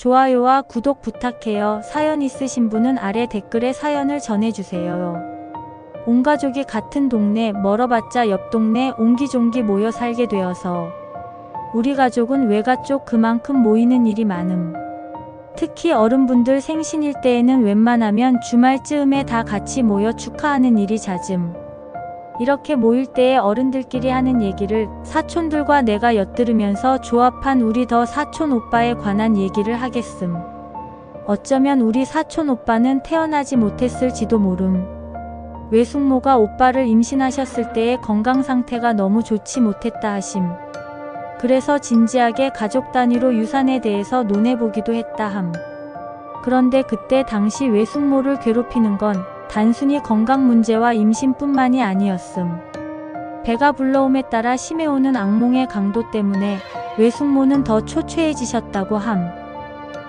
좋아요와 구독 부탁해요. 사연 있으신 분은 아래 댓글에 사연을 전해주세요. 온 가족이 같은 동네 멀어봤자 옆 동네 옹기종기 모여 살게 되어서 우리 가족은 외가 쪽 그만큼 모이는 일이 많음. 특히 어른분들 생신일 때에는 웬만하면 주말쯤에 다 같이 모여 축하하는 일이 잦음. 이렇게 모일 때에 어른들끼리 하는 얘기를 사촌들과 내가 엿들으면서 조합한 우리 더 사촌 오빠에 관한 얘기를 하겠음. 어쩌면 우리 사촌 오빠는 태어나지 못했을지도 모름. 외숙모가 오빠를 임신하셨을 때의 건강 상태가 너무 좋지 못했다 하심. 그래서 진지하게 가족 단위로 유산에 대해서 논해보기도 했다 함. 그런데 그때 당시 외숙모를 괴롭히는 건 단순히 건강 문제와 임신뿐만이 아니었음. 배가 불러옴에 따라 심해오는 악몽의 강도 때문에 외숙모는 더 초췌해지셨다고 함.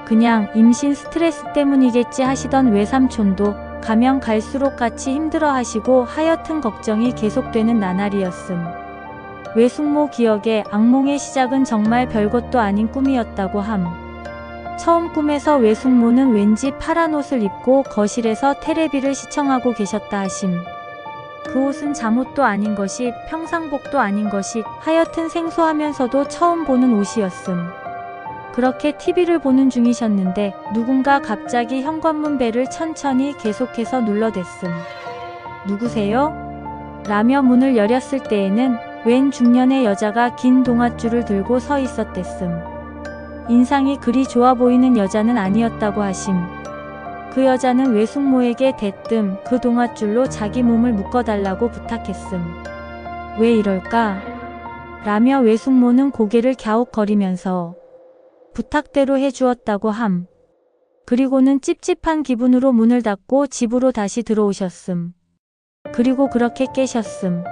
그냥 임신 스트레스 때문이겠지 하시던 외삼촌도 가면 갈수록 같이 힘들어 하시고 하여튼 걱정이 계속되는 나날이었음. 외숙모 기억에 악몽의 시작은 정말 별것도 아닌 꿈이었다고 함. 처음 꿈에서 외숙모는 왠지 파란 옷을 입고 거실에서 테레비를 시청하고 계셨다 하심. 그 옷은 잠옷도 아닌 것이 평상복도 아닌 것이 하여튼 생소하면서도 처음 보는 옷이었음. 그렇게 TV를 보는 중이셨는데 누군가 갑자기 현관문 벨을 천천히 계속해서 눌러댔음. 누구세요? 라며 문을 열었을 때에는 웬 중년의 여자가 긴 동아줄을 들고 서 있었댔음. 인상이 그리 좋아 보이는 여자는 아니었다고 하심. 그 여자는 외숙모에게 대뜸 그 동아줄로 자기 몸을 묶어달라고 부탁했음. 왜 이럴까? 라며 외숙모는 고개를 갸웃거리면서 부탁대로 해주었다고 함. 그리고는 찝찝한 기분으로 문을 닫고 집으로 다시 들어오셨음. 그리고 그렇게 깨셨음.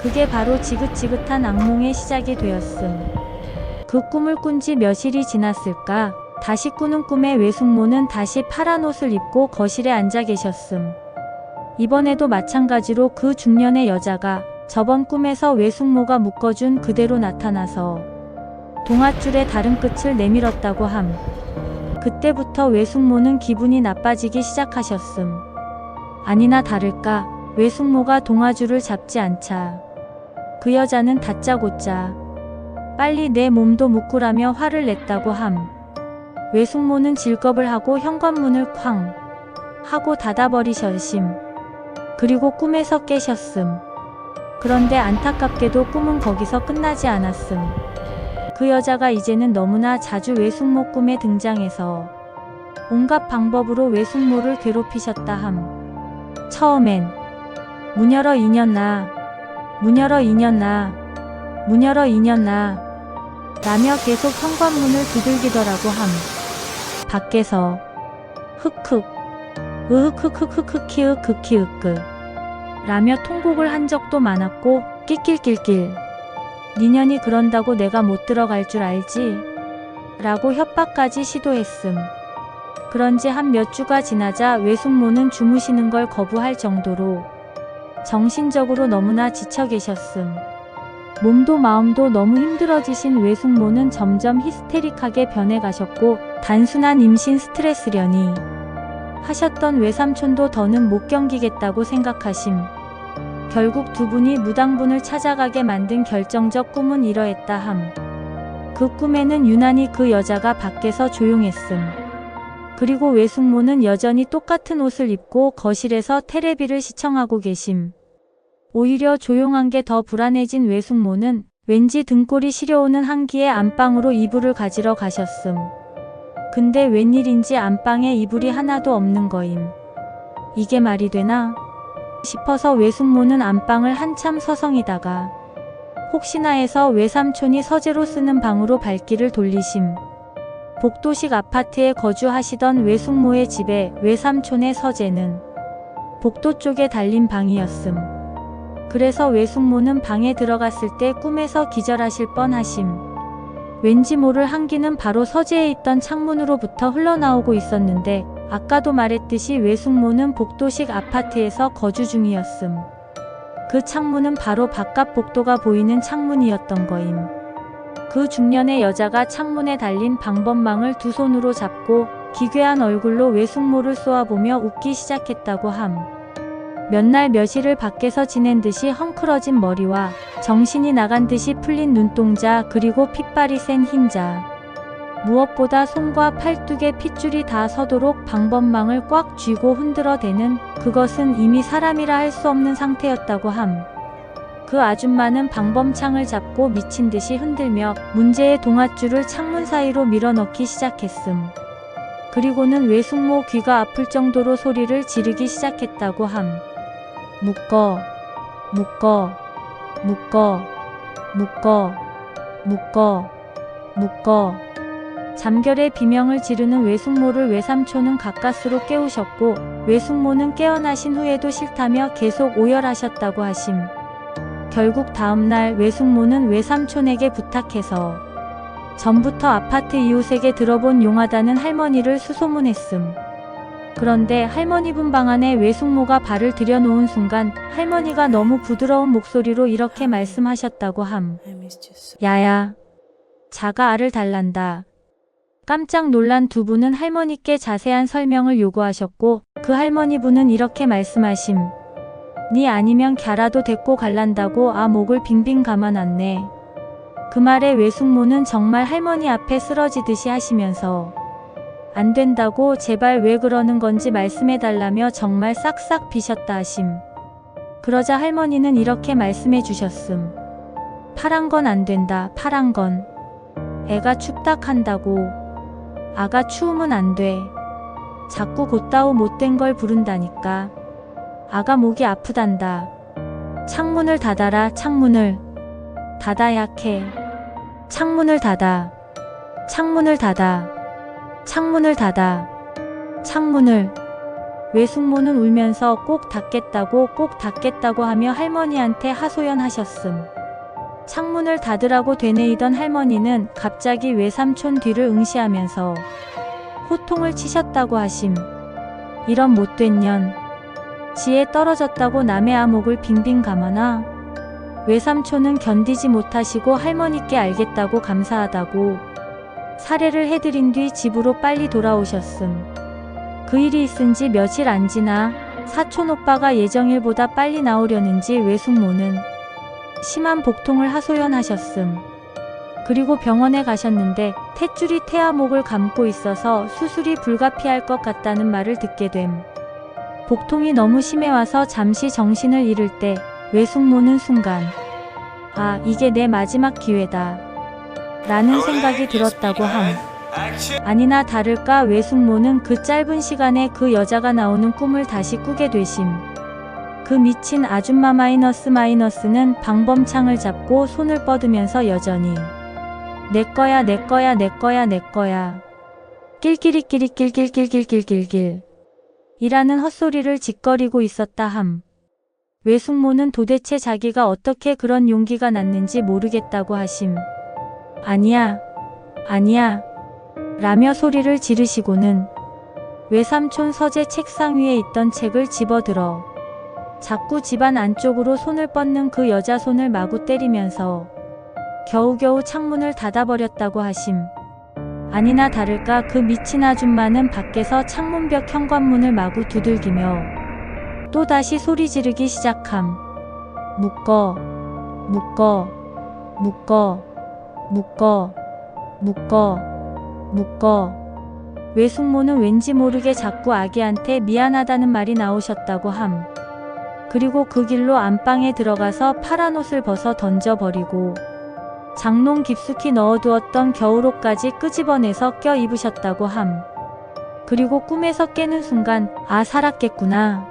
그게 바로 지긋지긋한 악몽의 시작이 되었음. 그 꿈을 꾼 지 며칠이 지났을까? 다시 꾸는 꿈에 외숙모는 다시 파란 옷을 입고 거실에 앉아 계셨음. 이번에도 마찬가지로 그 중년의 여자가 저번 꿈에서 외숙모가 묶어준 그대로 나타나서 동아줄의 다른 끝을 내밀었다고 함. 그때부터 외숙모는 기분이 나빠지기 시작하셨음. 아니나 다를까 외숙모가 동아줄을 잡지 않자 그 여자는 다짜고짜 빨리 내 몸도 묶으라며 화를 냈다고 함. 외숙모는 질겁을 하고 현관문을 쾅 하고 닫아버리셨심. 그리고 꿈에서 깨셨음. 그런데 안타깝게도 꿈은 거기서 끝나지 않았음. 그 여자가 이제는 너무나 자주 외숙모 꿈에 등장해서 온갖 방법으로 외숙모를 괴롭히셨다 함. 처음엔 문 열어 이년 나. 문 열어 이년 나. 문 열어 이년 나. 라며 계속 현관문을 두들기더라고 함. 밖에서 흑흑 으흑흑흑흑흑키흑흑키흑크 라며 통곡을 한 적도 많았고 낄낄낄낄 니년이 그런다고 내가 못 들어갈 줄 알지? 라고 협박까지 시도했음. 그런지 한 몇 주가 지나자 외숙모는 주무시는 걸 거부할 정도로 정신적으로 너무나 지쳐 계셨음. 몸도 마음도 너무 힘들어지신 외숙모는 점점 히스테릭하게 변해가셨고 단순한 임신 스트레스려니 하셨던 외삼촌도 더는 못 견기겠다고 생각하심. 결국 두 분이 무당분을 찾아가게 만든 결정적 꿈은 이러했다 함. 그 꿈에는 유난히 그 여자가 밖에서 조용했음. 그리고 외숙모는 여전히 똑같은 옷을 입고 거실에서 테레비를 시청하고 계심. 오히려 조용한 게 더 불안해진 외숙모는 왠지 등골이 시려오는 한기에 안방으로 이불을 가지러 가셨음. 근데 웬일인지 안방에 이불이 하나도 없는 거임. 이게 말이 되나? 싶어서 외숙모는 안방을 한참 서성이다가 혹시나 해서 외삼촌이 서재로 쓰는 방으로 발길을 돌리심. 복도식 아파트에 거주하시던 외숙모의 집에 외삼촌의 서재는 복도 쪽에 달린 방이었음. 그래서 외숙모는 방에 들어갔을 때 꿈에서 기절하실 뻔하심. 왠지 모를 한기는 바로 서재에 있던 창문으로부터 흘러나오고 있었는데 아까도 말했듯이 외숙모는 복도식 아파트에서 거주 중이었음. 그 창문은 바로 바깥 복도가 보이는 창문이었던 거임. 그 중년의 여자가 창문에 달린 방범망을 두 손으로 잡고 기괴한 얼굴로 외숙모를 쏘아보며 웃기 시작했다고 함. 몇날 며칠을 밖에서 지낸 듯이 헝클어진 머리와 정신이 나간 듯이 풀린 눈동자 그리고 핏발이 센 흰자. 무엇보다 손과 팔뚝에 핏줄이 다 서도록 방범망을 꽉 쥐고 흔들어대는 그것은 이미 사람이라 할 수 없는 상태였다고 함. 그 아줌마는 방범창을 잡고 미친 듯이 흔들며 문제의 동아줄을 창문 사이로 밀어넣기 시작했음. 그리고는 외숙모 귀가 아플 정도로 소리를 지르기 시작했다고 함. 묶어, 묶어, 묶어, 묶어, 묶어, 묶어. 잠결에 비명을 지르는 외숙모를 외삼촌은 가까스로 깨우셨고 외숙모는 깨어나신 후에도 싫다며 계속 오열하셨다고 하심. 결국 다음날 외숙모는 외삼촌에게 부탁해서 전부터 아파트 이웃에게 들어본 용하다는 할머니를 수소문했음. 그런데 할머니 분 방 안에 외숙모가 발을 들여놓은 순간 할머니가 너무 부드러운 목소리로 이렇게 말씀하셨다고 함. 야야. 자가 알을 달란다. 깜짝 놀란 두 분은 할머니께 자세한 설명을 요구하셨고 그 할머니 분은 이렇게 말씀하심. 니 아니면 갸라도 데리고 갈란다고 아 목을 빙빙 감아놨네. 그 말에 외숙모는 정말 할머니 앞에 쓰러지듯이 하시면서 안 된다고 제발 왜 그러는 건지 말씀해 달라며 정말 싹싹 비셨다 하심. 그러자 할머니는 이렇게 말씀해 주셨음. 파란 건 안 된다. 파란 건. 애가 춥다 한다고. 아가 추우면 안 돼. 자꾸 곧다우 못된 걸 부른다니까. 아가 목이 아프단다. 창문을 닫아라. 창문을. 닫아야 해. 창문을 닫아. 창문을 닫아. 창문을 닫아. 창문을. 외숙모는 울면서 꼭 닫겠다고 꼭 닫겠다고 하며 할머니한테 하소연하셨음. 창문을 닫으라고 되뇌이던 할머니는 갑자기 외삼촌 뒤를 응시하면서 호통을 치셨다고 하심. 이런 못된 년. 지에 떨어졌다고 남의 아목을 빙빙 감아나. 외삼촌은 견디지 못하시고 할머니께 알겠다고 감사하다고 사례를 해드린 뒤 집으로 빨리 돌아오셨음. 그 일이 있은 지 며칠 안 지나 사촌 오빠가 예정일보다 빨리 나오려는지 외숙모는 심한 복통을 하소연하셨음. 그리고 병원에 가셨는데 탯줄이 태아목을 감고 있어서 수술이 불가피할 것 같다는 말을 듣게 됨. 복통이 너무 심해 와서 잠시 정신을 잃을 때 외숙모는 순간 아 이게 내 마지막 기회다 라는 생각이 들었다고 함. 아니나 다를까 외숙모는 그 짧은 시간에 그 여자가 나오는 꿈을 다시 꾸게 되심. 그 미친 아줌마 마이너스 마이너스는 방범창을 잡고 손을 뻗으면서 여전히 내 거야 내 거야 내 거야 내 거야 낄끼리끼리 낄낄낄낄낄낄낄 이라는 헛소리를 짓거리고 있었다 함. 외숙모는 도대체 자기가 어떻게 그런 용기가 났는지 모르겠다고 하심. 아니야, 아니야, 라며 소리를 지르시고는 외삼촌 서재 책상 위에 있던 책을 집어들어 자꾸 집안 안쪽으로 손을 뻗는 그 여자 손을 마구 때리면서 겨우겨우 창문을 닫아버렸다고 하심. 아니나 다를까 그 미친 아줌마는 밖에서 창문벽 현관문을 마구 두들기며 또다시 소리 지르기 시작함. 묶어, 묶어, 묶어, 묶어, 묶어, 묶어. 외숙모는 왠지 모르게 자꾸 아기한테 미안하다는 말이 나오셨다고 함. 그리고 그 길로 안방에 들어가서 파란 옷을 벗어 던져버리고 장롱 깊숙이 넣어두었던 겨울옷까지 끄집어내서 껴 입으셨다고 함. 그리고 꿈에서 깨는 순간 아 살았겠구나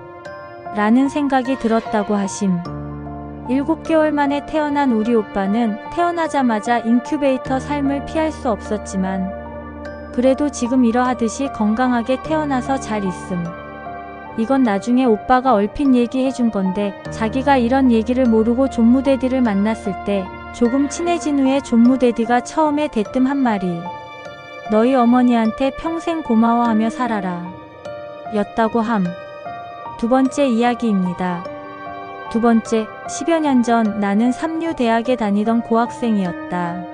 라는 생각이 들었다고 하심. 일곱 개월 만에 태어난 우리 오빠는 태어나자마자 인큐베이터 삶을 피할 수 없었지만 그래도 지금 이러하듯이 건강하게 태어나서 잘 있음. 이건 나중에 오빠가 얼핏 얘기해 준 건데 자기가 이런 얘기를 모르고 존무대디를 만났을 때 조금 친해진 후에 존무대디가 처음에 대뜸 한 말이 너희 어머니한테 평생 고마워하며 살아라 였다고 함. 두 번째 이야기입니다. 두 번째, 10여 년 전 나는 삼류 대학에 다니던 고학생이었다.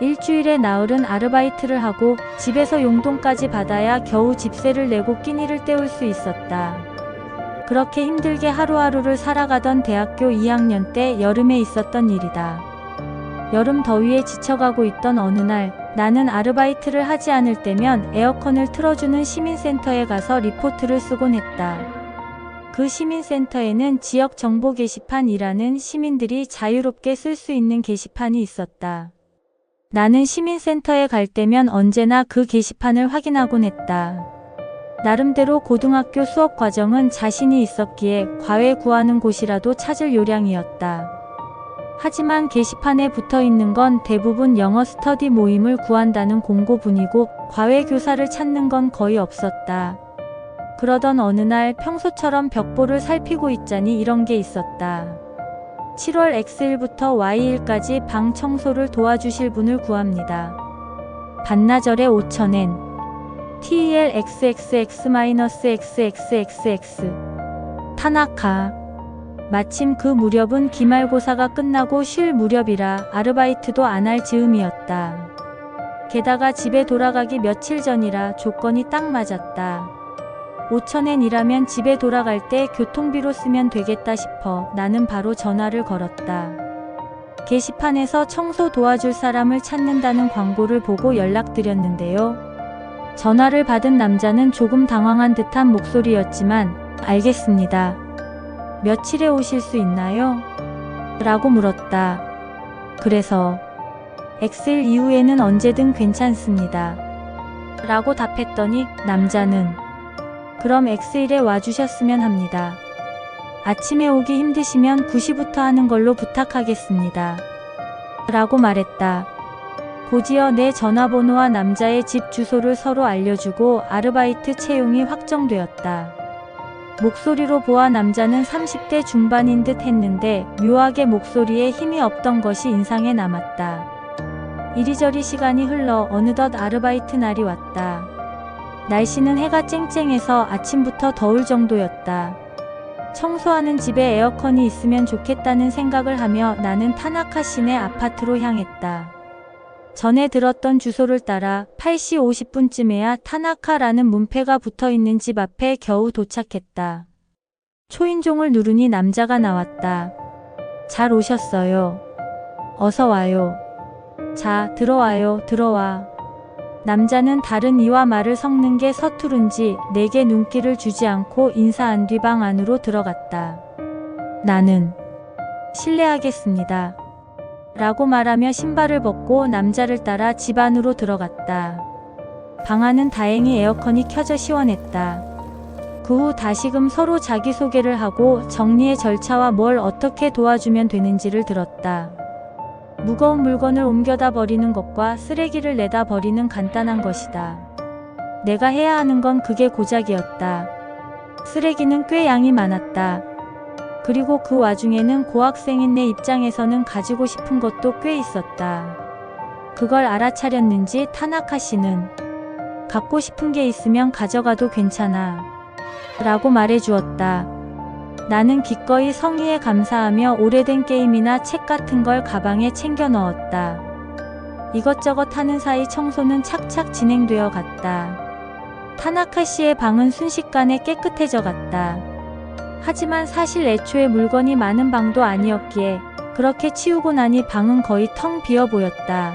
일주일에 나흘은 아르바이트를 하고 집에서 용돈까지 받아야 겨우 집세를 내고 끼니를 때울 수 있었다. 그렇게 힘들게 하루하루를 살아가던 대학교 2학년 때 여름에 있었던 일이다. 여름 더위에 지쳐가고 있던 어느 날 나는 아르바이트를 하지 않을 때면 에어컨을 틀어주는 시민센터에 가서 리포트를 쓰곤 했다. 그 시민센터에는 지역 정보 게시판이라는 시민들이 자유롭게 쓸 수 있는 게시판이 있었다. 나는 시민센터에 갈 때면 언제나 그 게시판을 확인하곤 했다. 나름대로 고등학교 수업 과정은 자신이 있었기에 과외 구하는 곳이라도 찾을 요량이었다. 하지만 게시판에 붙어 있는 건 대부분 영어 스터디 모임을 구한다는 공고분이고 과외 교사를 찾는 건 거의 없었다. 그러던 어느 날 평소처럼 벽보를 살피고 있자니 이런 게 있었다. 7월 X일부터 Y일까지 방 청소를 도와주실 분을 구합니다. 반나절에 5,000엔 TEL XXX-XXXX 타나카 마침 그 무렵은 기말고사가 끝나고 쉴 무렵이라 아르바이트도 안 할 즈음이었다. 게다가 집에 돌아가기 며칠 전이라 조건이 딱 맞았다. 5천엔이라면 집에 돌아갈 때 교통비로 쓰면 되겠다 싶어 나는 바로 전화를 걸었다. 게시판에서 청소 도와줄 사람을 찾는다는 광고를 보고 연락드렸는데요. 전화를 받은 남자는 조금 당황한 듯한 목소리였지만 알겠습니다. 며칠에 오실 수 있나요? 라고 물었다. 그래서 엑셀 이후에는 언제든 괜찮습니다. 라고 답했더니 남자는 그럼 엑셀에 와주셨으면 합니다. 아침에 오기 힘드시면 9시부터 하는 걸로 부탁하겠습니다. 라고 말했다. 곧이어 내 전화번호와 남자의 집 주소를 서로 알려주고 아르바이트 채용이 확정되었다. 목소리로 보아 남자는 30대 중반인 듯 했는데 묘하게 목소리에 힘이 없던 것이 인상에 남았다. 이리저리 시간이 흘러 어느덧 아르바이트 날이 왔다. 날씨는 해가 쨍쨍해서 아침부터 더울 정도였다. 청소하는 집에 에어컨이 있으면 좋겠다는 생각을 하며 나는 타나카 시내 아파트로 향했다. 전에 들었던 주소를 따라 8시 50분쯤에야 타나카라는 문패가 붙어 있는 집 앞에 겨우 도착했다. 초인종을 누르니 남자가 나왔다. 잘 오셨어요. 어서 와요. 자, 들어와요, 들어와. 남자는 다른 이와 말을 섞는 게 서투른지 내게 눈길을 주지 않고 인사한 뒤 방 안으로 들어갔다. 나는 실례하겠습니다. 라고 말하며 신발을 벗고 남자를 따라 집 안으로 들어갔다. 방 안은 다행히 에어컨이 켜져 시원했다. 그 후 다시금 서로 자기소개를 하고 정리의 절차와 뭘 어떻게 도와주면 되는지를 들었다. 무거운 물건을 옮겨다 버리는 것과 쓰레기를 내다 버리는 간단한 것이다. 내가 해야 하는 건 그게 고작이었다. 쓰레기는 꽤 양이 많았다. 그리고 그 와중에는 고학생인 내 입장에서는 가지고 싶은 것도 꽤 있었다. 그걸 알아차렸는지 타나카 씨는 갖고 싶은 게 있으면 가져가도 괜찮아. 라고 말해 주었다. 나는 기꺼이 성의에 감사하며 오래된 게임이나 책 같은 걸 가방에 챙겨 넣었다. 이것저것 하는 사이 청소는 착착 진행되어 갔다. 타나카 씨의 방은 순식간에 깨끗해져 갔다. 하지만 사실 애초에 물건이 많은 방도 아니었기에 그렇게 치우고 나니 방은 거의 텅 비어 보였다.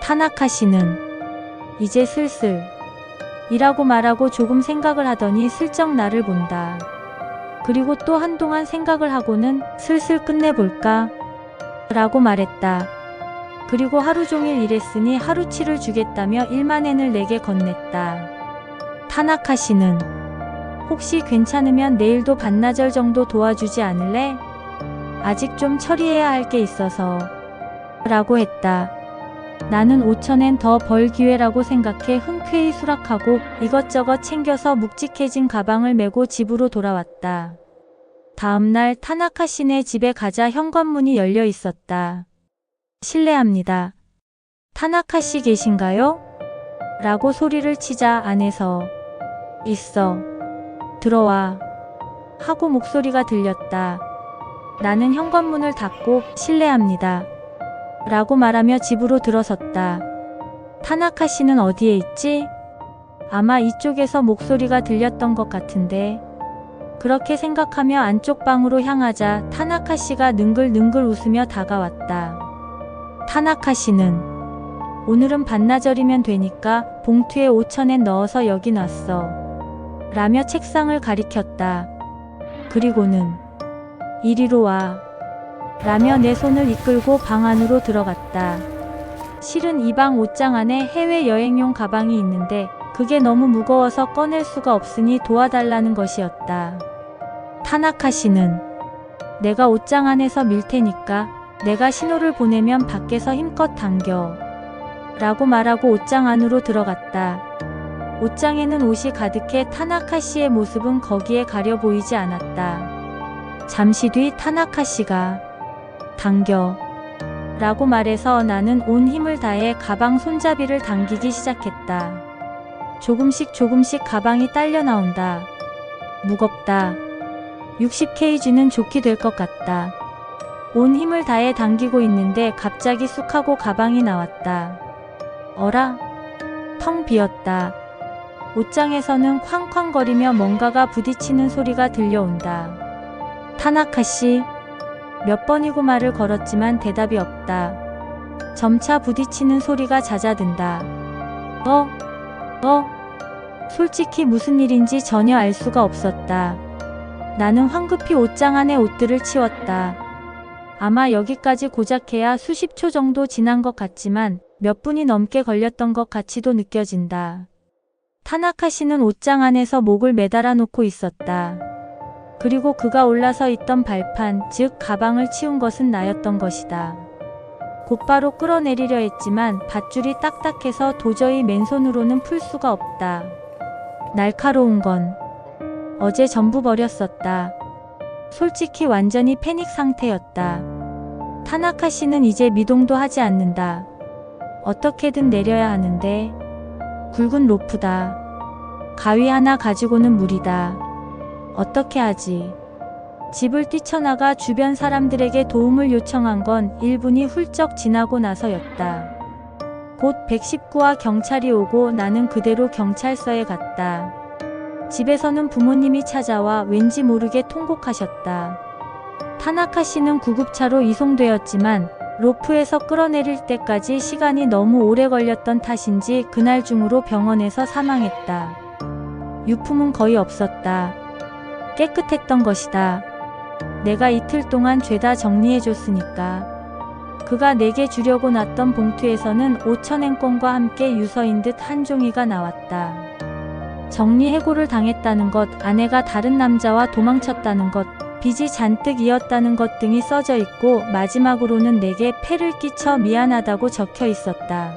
타나카 씨는 이제 슬슬 이라고 말하고 조금 생각을 하더니 슬쩍 나를 본다. 그리고 또 한동안 생각을 하고는 슬슬 끝내볼까? 라고 말했다. 그리고 하루 종일 일했으니 하루치를 주겠다며 1만엔을 내게 건넸다. 타나카 씨는 혹시 괜찮으면 내일도 반나절 정도 도와주지 않을래? 아직 좀 처리해야 할 게 있어서. 라고 했다. 나는 5천엔 더 벌 기회라고 생각해 흔쾌히 수락하고 이것저것 챙겨서 묵직해진 가방을 메고 집으로 돌아왔다. 다음날 타나카 씨네 집에 가자 현관문이 열려 있었다. 실례합니다. 타나카 씨 계신가요? 라고 소리를 치자 안에서 있어. 들어와. 하고 목소리가 들렸다. 나는 현관문을 닫고 실례합니다. 라고 말하며 집으로 들어섰다. 타나카 씨는 어디에 있지? 아마 이쪽에서 목소리가 들렸던 것 같은데. 그렇게 생각하며 안쪽 방으로 향하자 타나카 씨가 능글능글 웃으며 다가왔다. 타나카 씨는 오늘은 반나절이면 되니까 봉투에 5천엔 넣어서 여기 놨어. 라며 책상을 가리켰다. 그리고는 이리로 와. 라며 내 손을 이끌고 방 안으로 들어갔다. 실은 이 방 옷장 안에 해외 여행용 가방이 있는데 그게 너무 무거워서 꺼낼 수가 없으니 도와달라는 것이었다. 타나카 씨는 내가 옷장 안에서 밀 테니까 내가 신호를 보내면 밖에서 힘껏 당겨. 라고 말하고 옷장 안으로 들어갔다. 옷장에는 옷이 가득해 타나카 씨의 모습은 거기에 가려 보이지 않았다. 잠시 뒤 타나카 씨가 당겨. 라고 말해서 나는 온 힘을 다해 가방 손잡이를 당기기 시작했다. 조금씩 조금씩 가방이 딸려 나온다. 무겁다. 60kg는 좋게 될 것 같다. 온 힘을 다해 당기고 있는데 갑자기 쑥 하고 가방이 나왔다. 어라? 텅 비었다. 옷장에서는 쾅쾅거리며 뭔가가 부딪히는 소리가 들려온다. 타나카 씨. 몇 번이고 말을 걸었지만 대답이 없다. 점차 부딪히는 소리가 잦아든다. 어? 어? 솔직히 무슨 일인지 전혀 알 수가 없었다. 나는 황급히 옷장 안의 옷들을 치웠다. 아마 여기까지 고작해야 수십 초 정도 지난 것 같지만 몇 분이 넘게 걸렸던 것 같이도 느껴진다. 타나카 씨는 옷장 안에서 목을 매달아 놓고 있었다. 그리고 그가 올라서 있던 발판, 즉 가방을 치운 것은 나였던 것이다. 곧바로 끌어내리려 했지만 밧줄이 딱딱해서 도저히 맨손으로는 풀 수가 없다. 날카로운 건 어제 전부 버렸었다. 솔직히 완전히 패닉 상태였다. 타나카 씨는 이제 미동도 하지 않는다. 어떻게든 내려야 하는데 굵은 로프다. 가위 하나 가지고는 무리다. 어떻게 하지? 집을 뛰쳐나가 주변 사람들에게 도움을 요청한 건 1분이 훌쩍 지나고 나서였다. 곧 119와 경찰이 오고 나는 그대로 경찰서에 갔다. 집에서는 부모님이 찾아와 왠지 모르게 통곡하셨다. 타나카 씨는 구급차로 이송되었지만 로프에서 끌어내릴 때까지 시간이 너무 오래 걸렸던 탓인지 그날 중으로 병원에서 사망했다. 유품은 거의 없었다. 깨끗했던 것이다. 내가 이틀 동안 죄다 정리해줬으니까. 그가 내게 주려고 놨던 봉투에서는 5천엔권과 함께 유서인 듯 한 종이가 나왔다. 정리 해고를 당했다는 것, 아내가 다른 남자와 도망쳤다는 것, 빚이 잔뜩 이었다는 것 등이 써져 있고 마지막으로는 내게 폐를 끼쳐 미안하다고 적혀 있었다.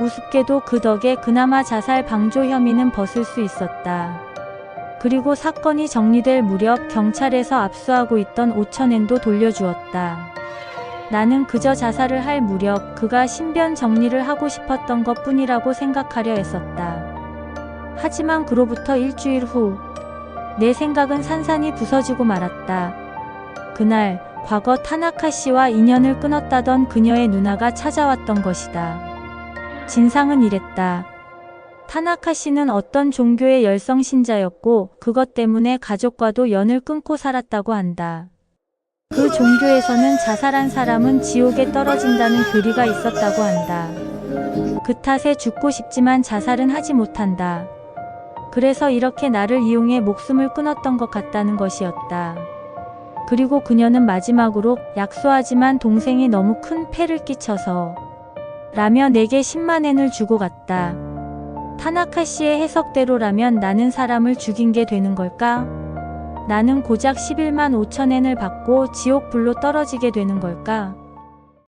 우습게도 그 덕에 그나마 자살 방조 혐의는 벗을 수 있었다. 그리고 사건이 정리될 무렵 경찰에서 압수하고 있던 5천엔도 돌려주었다. 나는 그저 자살을 할 무렵 그가 신변 정리를 하고 싶었던 것 뿐이라고 생각하려 했었다. 하지만 그로부터 일주일 후, 내 생각은 산산이 부서지고 말았다. 그날, 과거 타나카 씨와 인연을 끊었다던 그녀의 누나가 찾아왔던 것이다. 진상은 이랬다. 타나카 씨는 어떤 종교의 열성 신자였고, 그것 때문에 가족과도 연을 끊고 살았다고 한다. 그 종교에서는 자살한 사람은 지옥에 떨어진다는 교리가 있었다고 한다. 그 탓에 죽고 싶지만 자살은 하지 못한다. 그래서 이렇게 나를 이용해 목숨을 끊었던 것 같다는 것이었다. 그리고 그녀는 마지막으로 약소하지만 동생이 너무 큰 폐를 끼쳐서 라며 내게 10만엔을 주고 갔다. 타나카 씨의 해석대로라면 나는 사람을 죽인 게 되는 걸까? 나는 고작 11만 5천엔을 받고 지옥불로 떨어지게 되는 걸까?